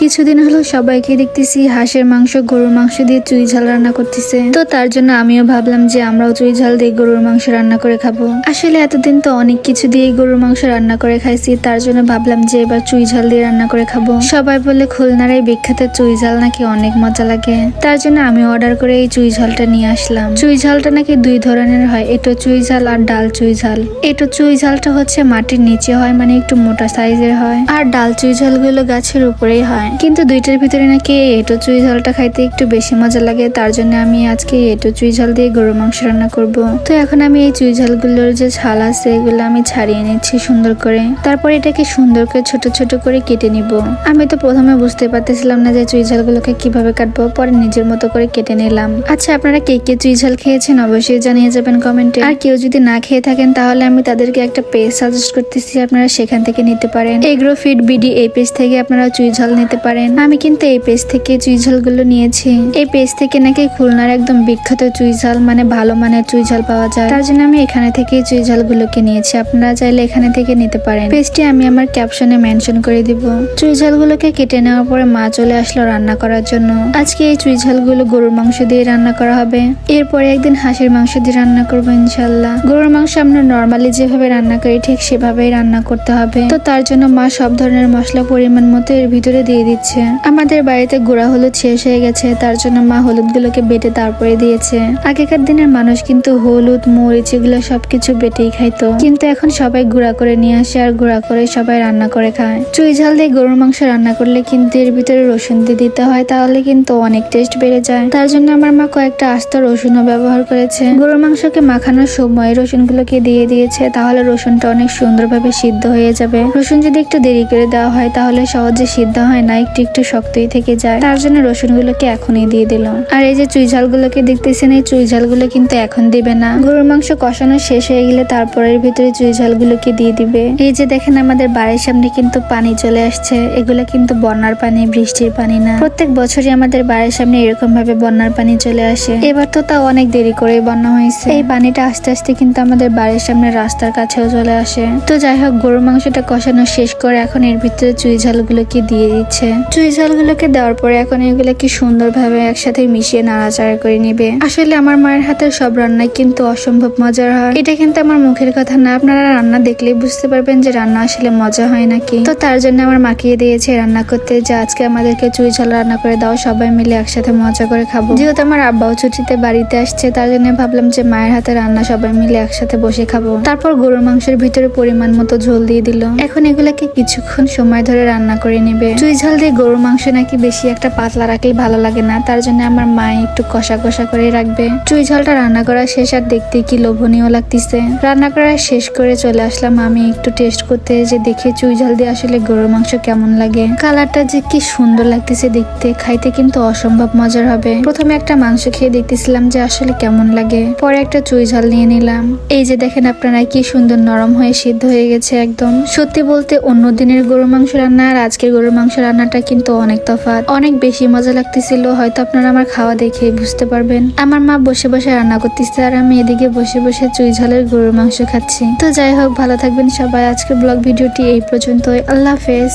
কিছুদিন হলো সবাইকে দেখতেছি হাঁসের মাংস, গরুর মাংস দিয়ে চুই ঝাল রান্না করতেছে। তো তার জন্য আমিও ভাবলাম যে আমরাও চুই ঝাল দিয়ে গরুর মাংস রান্না করে খাব। আসলে এতদিন তো অনেক কিছু দিয়ে গরুর মাংস রান্না করে খাইছি, তার জন্য ভাবলাম যে এবার চুই ঝাল দিয়ে রান্না করে খাব। সবাই বলে খুলনার এই বিখ্যাত চুই ঝাল নাকি অনেক মজা লাগে। তার জন্য আমি অর্ডার করে এই চুই ঝালটা নিয়ে আসলাম। চুই ঝালটা নাকি দুই ধরনের হয় এটো চুই ঝাল আর ডাল চুই ঝাল। এটো চুই ঝালটা হচ্ছে মাটির নিচে হয় মানে একটু মোটা সাইজের হয়। আর ডাল চুই ঝালগুলো গাছের উপরেই হয়। কিন্তু দুইটার ভিতরে নাকি এটো চুই ঝালটা খাইতে একটু বেশি মজা লাগে, তার জন্য আমি আজকে এটো চুই ঝাল দিয়ে গরুর মাংস রান্না করব। তো এখন আমি এই চুই ঝালগুলোর যে ছাল আছে, এগুলো আমি ছাড়িয়ে নিচ্ছি সুন্দর করে। তারপর এটাকে সুন্দর করে ছোট ছোট করে কেটে নিব। আমি তো প্রথমে বুঝতে পারতেছিলাম না যে চুই ঝালগুলোকে কীভাবে কাটবো, পরে নিজের মতো করে কেটে নিলাম। আচ্ছা আপনারা কে কে চুই ঝাল খেয়েছেন অবশ্যই জানিয়ে যাবেন কমেন্টে। আর কেউ যদি না খেয়ে থাকেন, তাহলে আমি তাদেরকে একটা পেজ সাজেস্ট করতেছি, আপনারা সেখান থেকে নিতে পারেন। এগ্রো ফিড বিডি এই পেজ থেকে আপনারা চুই ঝাল নিতে পারেন। আমি কিন্তু এই পেজ থেকে চুই ঝালগুলো নিয়েছি। এই পেজ থেকে নাকি খুলনার একদম বিখ্যাত চুই ঝাল মানে ভালো মানের চুই ঝাল পাওয়া যায়। তার জন্য আমি এখানে থেকে চুই ঝালগুলোকে নিয়েছি। আপনারা চাইলে এখানে থেকে নিতে পারেন। পেজটি আমি আমার ক্যাপশনে মেনশন করে দিব। চুই ঝালগুলোকে কেটে নেওয়ার পরে মা চলে আসলো রান্না করার জন্য। আজকে এই চুই ঝালগুলো গরুর মাংস দিয়ে রান্না করা হবে। এরপরে একদিন হাঁসের মাংস দিয়ে রান্না করব ইনশাল্লাহ গরুর মাংস আমরা নর্মালি যেভাবে রান্না করি, ঠিক সেভাবেই রান্না করতে হবে। তো তার জন্য মা সব ধরনের মশলা পরিমাণ মতো এর ভিতরে দিয়ে দিচ্ছে। আমাদের বাড়িতে গুঁড়া হলুদ শেষ হয়ে গেছে, তার জন্য মা হলুদগুলোকে বেটে তারপরে দিয়েছে। আগেকার দিনের মানুষ কিন্তু হলুদ, মরিচ এগুলো সবকিছু বেটেই খাইতো। কিন্তু এখন সবাই গুঁড়া করে নিয়ে আসে আর গুঁড়া করে সবাই রান্না করে খায়। চুই ঝাল দিয়ে গরুর মাংস রান্না করলে কিন্তু এর ভিতরে রসুন দিয়ে দিতে হয়, তাহলে কিন্তু অনেক টেস্ট বেড়ে যায়। তার জন্য আমার মা কয়েকটা আস্ত রসুনও ব্যবহার করেছে। গরুর মাংসকে মাখানোর সময় রসুনগুলোকে দিয়ে দিয়েছে, তাহলে রসুনটা অনেক সুন্দরভাবে সিদ্ধ হয়ে যাবে। রসুন যদি একটু দেরি করে দেওয়া হয়, তাহলে সহজে সিদ্ধ হয় না। একটু একটু শক্তই থেকে যায়। তার জন্য রসুনগুলোকে এখনই দিয়ে দিল আর এই যে চুই ঝালগুলোকে দেখতেছেন, এই চুই ঝালগুলো কিন্তু এখন দিবে না। গরুর মাংস কষানো শেষ হয়ে গেলে তারপরের ভিতরে চুই ঝালগুলোকে দিয়ে দিবে। এই যে দেখেন, আমাদের বাড়ির সামনে কিন্তু পানি চলে আসছে। এগুলো কিন্তু বন্যার পানি, বৃষ্টির পানি না। প্রত্যেক বছরই আমাদের বাড়ির সামনে এরকম ভাবে বন্যার পানি চলে আসে। এবার তো তা অনেক দেরি করে বন্যা হয়েছে। এই পানিটা আস্তে আস্তে কিন্তু আমাদের বাড়ির সামনে রাস্তার কাছেও চলে আসে। তো যাই হোক, গরুর মাংসটা কষানো শেষ করে এখন এর ভিতরে চুই ঝালগুলোকে দিয়ে দিচ্ছে। চুই ঝালগুলোকে দেওয়ার পরে এখন এগুলোকে সুন্দরভাবে একসাথে মিশিয়ে নাড়াচাড়া করে নিবে। আসলে আমার মায়ের হাতের সব রান্নাই কিন্তু অসম্ভব মজার হয়। এটা কিন্তু আমার মুখের কথা না, আপনারা রান্না দেখলেই বুঝতে পারবেন যে রান্না আসলে মজা হয় নাকি। তো তার জন্য আমার মাখিয়ে দিয়েছে রান্না করতে যে আজকে আমাদেরকে চুই ঝাল রান্না করে দাও, সবাই মিলে একসাথে মজা করে খাব। যেহেতু আমার আব্বাও ছুটিতে বাড়িতে আসছে, তার জন্য ভাবলাম যে মায়ের হাতে রান্না সবাই মিলে একসাথে বসে খাব। তারপর গরুর মাংসের ভিতরে পরিমাণ মতো ঝোল দিয়ে দিল। এখন এগুলাকে কিছুক্ষণ সময় ধরে রান্না করে নেবে। চুই ঝাল দিয়ে গরুর মাংস নাকি বেশি একটা পাতলা রাখলে ভালো লাগে না, তার জন্য আমার মা একটু কষা কষা করে রাখবে। চুই ঝালটা রান্না করা শেষ আর দেখতে কি লোভনীয় লাগতেছে। রান্না করা শেষ করে চলে আসলাম, আমি একটু টেস্ট করতে যে দেখে চুই ঝাল দিয়ে আসলে গরুর মাংস কেমন লাগে। কালারটা যে কি সুন্দর লাগতেছে দেখতে, খাইতে কিন্তু অসম্ভব মজার হবে। প্রথমে একটা মাংস খেয়ে দেখতেছিলাম যে আসলে কেমন লাগে, পরে একটা চুই ঝাল নিয়ে নিলাম। এই যে দেখেন আপনারা কি সুন্দর নরম হয়ে সিদ্ধ হয়ে গেছে একদম। সত্যি বলতে অন্য দিনের গরুর মাংস রান্না আর আজকের গরুর মাংস রান্নাটা কিন্তু অনেক তফাৎ। অনেক বেশি মজা লাগতেছিল, হয়তো আপনারা আমার খাওয়া দেখে বুঝতে পারবেন। আমার মা বসে বসে রান্না করতেছে আর আমি এদিকে বসে বসে চুই ঝালের গরুর মাংস খাচ্ছি। তো যাই হোক, ভালো থাকবেন সবাই। আজকের ব্লগ ভিডিওটি এই পর্যন্তই। আল্লাহ হাফেজ।